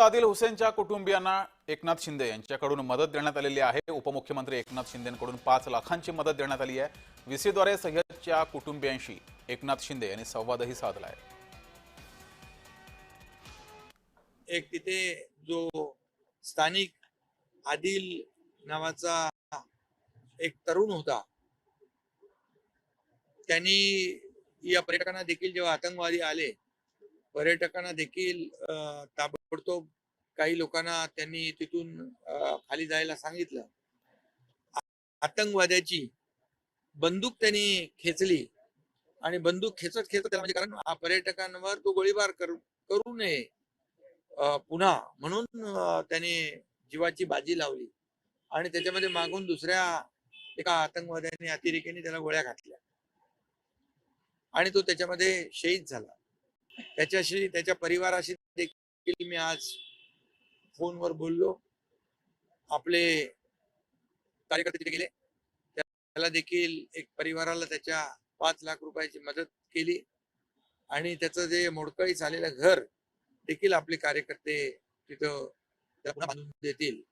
आदिल हुसेनच्या कुटुंबियांना एकनाथ शिंदे यांच्याकडून मदत देण्यात आलेली आहे. उपमुख्यमंत्री एकनाथ शिंदेकडून पाच लाखांची मदत देण्यात आली आहे. व्हीसीद्वारे सय्यदच्या कुटुंबियांशी एकनाथ शिंदे यांनी संवादही साधला आहे. एक तिथे जो स्थानिक आदिल नावाचा एक तरुण होता त्यांनी या पर्यटकांना देखील जेव्हा आतंकवादी आले पर्यटकांना देखील अं, ताबडतोब काही लोकांना त्यांनी तिथून खाली जायला सांगितलं. आतंकवाद्याची बंदूक त्यांनी खेचली आणि बंदूक खेचत खेचत म्हणजे कारण पर्यटकांवर तो गोळीबार करू करू नये पुन्हा म्हणून त्याने जीवाची बाजी लावली आणि त्याच्यामध्ये मागून दुसऱ्या एका आतंकवाद्याने अतिरेकीने त्याला गोळ्या घातल्या आणि तो त्याच्यामध्ये शहीद झाला. त्याच्याशी त्याच्या परिवाराशी देखील मी आज फोनवर बोललो. आपले कार्यकर्ते तिथे गेले. त्याला देखील एक परिवाराला त्याच्या पाच लाख रुपयाची मदत केली. आणि त्याचं जे मोडकळी झालेलं घर देखील आपले कार्यकर्ते तिथं बांधून देतील.